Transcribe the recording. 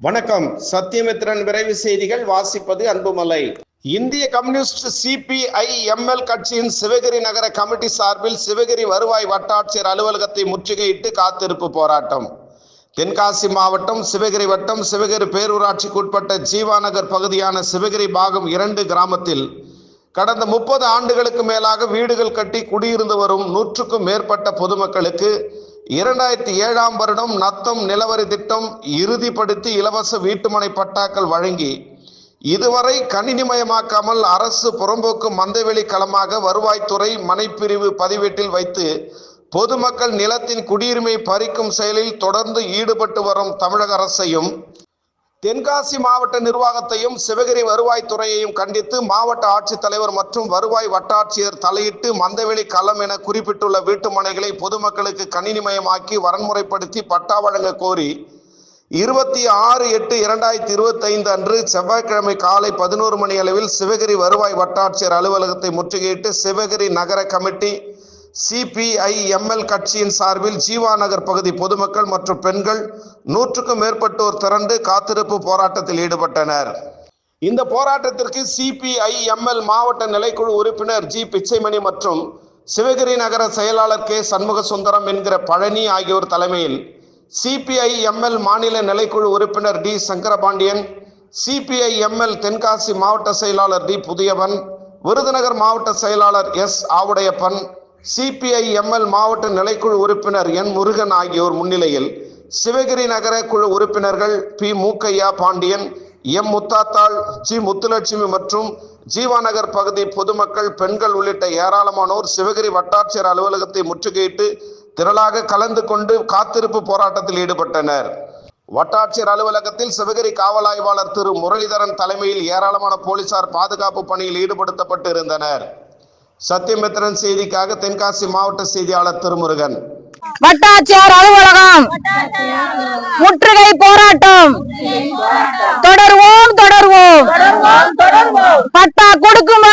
வணக்கம். சத்தியமித்ரன் விரைவு செய்திகள் வாசிப்பது அன்புமலை. இந்திய கம்யூனிஸ்ட் சிபிஐ எம்எல் கட்சியின் சிவகிரி நகர கமிட்டி சார்பில் சிவகிரி வருவாய் வட்டாட்சியர் அலுவலகத்தை முற்றுகையிட்டு காத்திருப்பு போராட்டம். தென்காசி மாவட்டம் சிவகிரி வட்டம் சிவகிரி பேரூராட்சிக்குட்பட்ட ஜீவாநகர் பகுதியான சிவகிரி பாகம் இரண்டு கிராமத்தில் கடந்த முப்பது ஆண்டுகளுக்கு மேலாக வீடுகள் கட்டி குடியிருந்து வரும் நூற்றுக்கும் மேற்பட்ட பொதுமக்களுக்கு இரண்டாயிரத்தி ஏழாம் வருடம் நத்தம் நிலவரி திட்டம் இறுதிப்படுத்தி இலவச வீட்டுமனை பட்டாக்கள் வழங்கி இதுவரை கணினிமயமாக்காமல் அரசு புறம்போக்கு மந்தைவெளி களமாக வருவாய்த்துறை மனைப்பிரிவு பதிவேட்டில் வைத்து பொதுமக்கள் நிலத்தின் குடியுரிமை பறிக்கும் செயலில் தொடர்ந்து ஈடுபட்டு வரும் தமிழக அரசையும் தென்காசி மாவட்ட நிர்வாகத்தையும் சிவகிரி வருவாய்த்துறையையும் கண்டித்து மாவட்ட ஆட்சித்தலைவர் மற்றும் வருவாய் வட்டாட்சியர் தலையிட்டு மந்தவெளி களம் என குறிப்பிட்டுள்ள வீட்டுமனைகளை பொதுமக்களுக்கு கணினிமயமாக்கி வரன்முறைப்படுத்தி பட்டா வழங்க கோரி இருபத்தி ஆறு எட்டு இரண்டாயிரத்தி இருபத்தி ஐந்து அன்று செவ்வாய்க்கிழமை காலை பதினோரு மணி அளவில் சிவகிரி வருவாய் வட்டாட்சியர் அலுவலகத்தை முற்றுகையிட்டு சிவகிரி நகர கமிட்டி சிபிஐ எம்எல் கட்சியின் சார்பில் ஜீவா நகர் பகுதி பொதுமக்கள் மற்றும் பெண்கள் நூற்றுக்கும் மேற்பட்டோர் திரண்டு காத்திருப்பு போராட்டத்தில் ஈடுபட்டனர். இந்த போராட்டத்திற்கு சிபிஐ எம்எல் மாவட்ட நிலைக்குழு உறுப்பினர் ஜி பிச்சைமணி மற்றும் சிவகிரி நகர செயலாளர் கே சண்முக சுந்தரம் என்கிற பழனி ஆகியோர் தலைமையில் சிபிஐ எம்எல் மாநில நிலைக்குழு உறுப்பினர் T Sankarapandian CPI ML Tenkasi மாவட்ட செயலாளர் டி புதியவன் விருதுநகர் மாவட்ட செயலாளர் எஸ் ஆவுடையப்பன் சிபிஐ எம்எல் மாவட்ட நிலைக்குழு உறுப்பினர் என் முருகன் ஆகியோர் முன்னிலையில் சிவகிரி நகர குழு உறுப்பினர்கள் P. Mookkaiya Pandian M. Muthathal G. Muthulakshmi மற்றும் ஜீவாநகர் பகுதி பொதுமக்கள் பெண்கள் உள்ளிட்ட ஏராளமானோர் சிவகிரி வட்டாட்சியர் அலுவலகத்தை முற்றுகையிட்டு திரளாக கலந்து கொண்டு காத்திருப்பு போராட்டத்தில் ஈடுபட்டனர். வட்டாட்சியர் அலுவலகத்தில் சிவகிரி காவல் ஆய்வாளர் திரு. முரளிதரன் தலைமையில் ஏராளமான போலீசார் பாதுகாப்பு பணியில் ஈடுபடுத்தப்பட்டு இருந்தனர் சத்தியமித்திரன் செய்திக்காக தென்காசி மாவட்ட செய்தியாளர் திருமுருகன். வட்டாட்சியர் அலுவலகம். முற்றுகை போராட்டம். தொடருவோம் தொடருவோம். பட்டா கொடுக்கும்